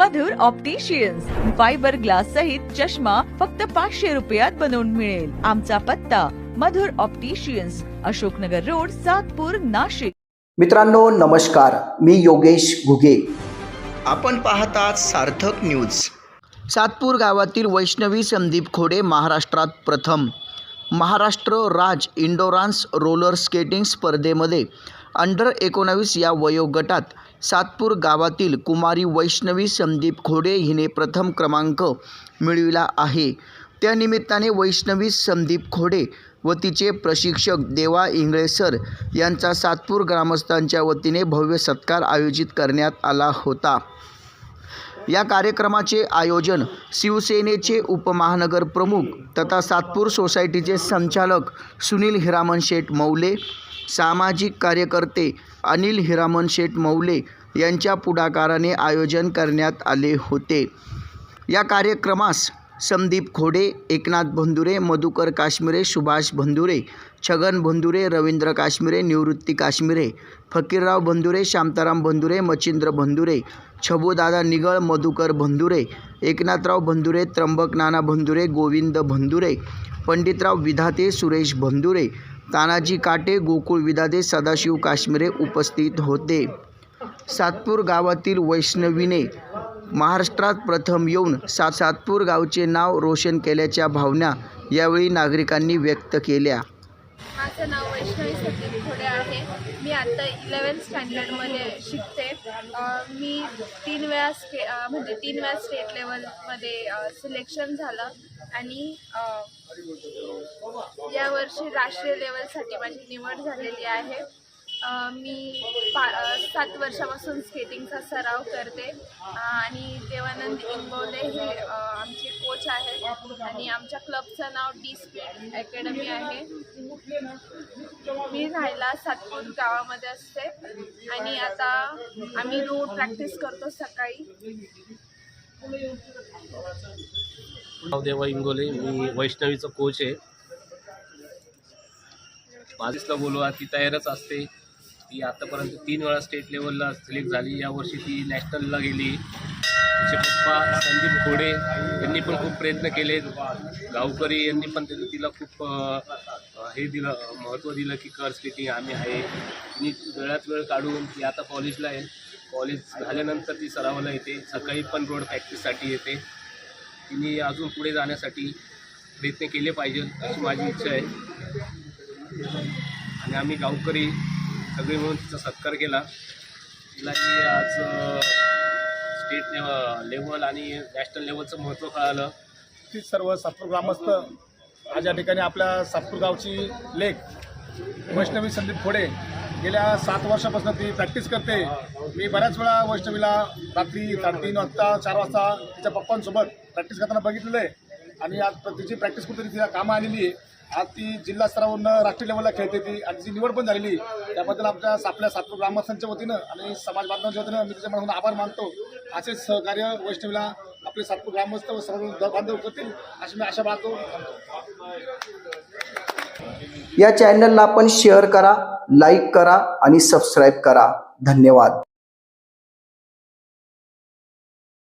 मधुर opticians fibre glass सहित चष्मा फक्त पाचशे रुपयात बनवून मिळेल. आमचा पत्ता मधुर ऑप्टिशियन्स अशोकनगर रोड सातपूर नाशिक. मित्रांनो नमस्कार. मी योगेश घुगे. आपण पाहतात सार्थक न्यूज सातपूर गावातील वैष्णवी संदीप खोडे महाराष्ट्रात प्रथम. महाराष्ट्र राज इंडोरान्स रोलर स्केटिंग स्पर्धेमध्ये अंडर एकोणावीस या वयोगटात सातपूर गावातील कुमारी वैष्णवी संदीप खोडे हिने प्रथम क्रमांक मिळविला आहे. त्यानिमित्ताने वैष्णवी संदीप खोडे व तिचे प्रशिक्षक देवा इंगळे सर यांचा सातपूर ग्रामस्थांच्या वतीने भव्य सत्कार आयोजित करण्यात आला होता. या कार्यक्रमाचे आयोजन शिवसेनेचे उपमहानगर प्रमुख तथा सातपूर सोसायटीचे संचालक सुनील हिरामन शेठ मौले सामाजिक कार्यकर्ते अनिल हिरामन शेठ मौले यांच्या पुढाकाराने आयोजन करण्यात आले होते. या कार्यक्रमास संदीप खोडे एकनाथ भंदुरे मधुकर काश्मीरे सुभाष भंदुरे छगन भंदुरे रवींद्र काश्मीरे निवृत्ती काश्मीरे फकीरराव भंदुरे शांताराम भंदुरे मच्छिंद्र भंदुरे छबूदादा निगळ मधुकर भंदुरे एकनाथराव भंदुरे त्र्यंबक नाना भंदुरे गोविंद भंदुरे पंडितराव विधाते सुरेश भंदुरे तानाजी काटे गोकुळ विधाते सदाशिव काश्मीरे उपस्थित होते. सातपूर गावातील वैष्णवीने महाराष्ट्रात प्रथम येऊन सात सातपूर गावचे नाव रोशन केल्याच्या भावना यावेळी नागरिकांनी व्यक्त केल्या. माझं नाव वैष्णवी सतीश खोडे आहे. मी आता इलेवन्थ स्टँडर्डमध्ये शिकते. मी तीन वेळा स्टे म्हणजे तीन वेळा स्टेट लेवलमध्ये सिलेक्शन झालं. आणि यावर्षी राष्ट्रीय लेवलसाठी माझी निवड झालेली आहे. मी पा सात वर्षापासून स्केटिंगचा सराव करते. आणि देवानंद इंगोले हे आमचे कोच आहेत. आणि आमच्या क्लबचं नाव डी स्पीड अकॅडमी आहे. मी राहायला सातपूर गावामध्ये असते. आणि आता आम्ही रोड प्रॅक्टिस करतो सकाळी. नाव देवा इंगोले. मी वैष्णवीचं कोच आहे. माझीसला बोलवा ती तयारच असते. ती आतापर्यंत तीन वेळा स्टेट लेवलला सिलेक्ट झाली. यावर्षी ती नॅशनलला गेली. तिचे पप्पा संदीप घोडे यांनी पण खूप प्रयत्न केले. गावकरी यांनी पण त्याचं तिला खूप हे दिलं महत्त्व दिलं की कर स्केटिंग आम्ही आहे. तिने वेळात वेळ काढून ती आता कॉलेजला आहे. कॉलेज झाल्यानंतर ती सरावाला येते. सकाळी पण रोड प्रॅक्टिससाठी येते. तिने अजून पुढे जाण्यासाठी प्रयत्न केले पाहिजे अशी माझी इच्छा आहे. आणि आम्ही गावकरी सगळे मिळून तिचा सत्कार केला. तिला की आज स्टेट लेवल लेवल आणि नॅशनल लेवलचं महत्त्व कळालं. ती सर्व सातपूर ग्रामस्थ आज या ठिकाणी आपल्या सातपूर गावची लेख वैष्णवी संदीप फोडे गेल्या सात वर्षापासून ती प्रॅक्टिस करते. मी बऱ्याच वेळा वैष्णवीला रात्री साडेतीन वाजता चार वाजता तिच्या पप्पांसोबत प्रॅक्टिस करताना बघितलेलं आहे. आणि आज तिची प्रॅक्टिस कुठेतरी तिला कामं आलेली आहे. आज ती जिल्हा स्तरावरून राष्ट्रीय लेवलला खेळते ती. आणि जी निवड पण झालेली. त्याबद्दल आमच्या आपल्या सातपूर ग्रामस्थांच्या वतीनं आणि समाज बांधवांच्या वतीनं मी त्याच्या मनातून आभार मानतो. असेच सहकार्य वैष्णवीला आपले सातपूर ग्रामस्थ व सर्व बांधव करतील अशी मी आशा बाळगतो. या चॅनलला आपण शेअर करा लाईक करा आणि सबस्क्राईब करा. धन्यवाद.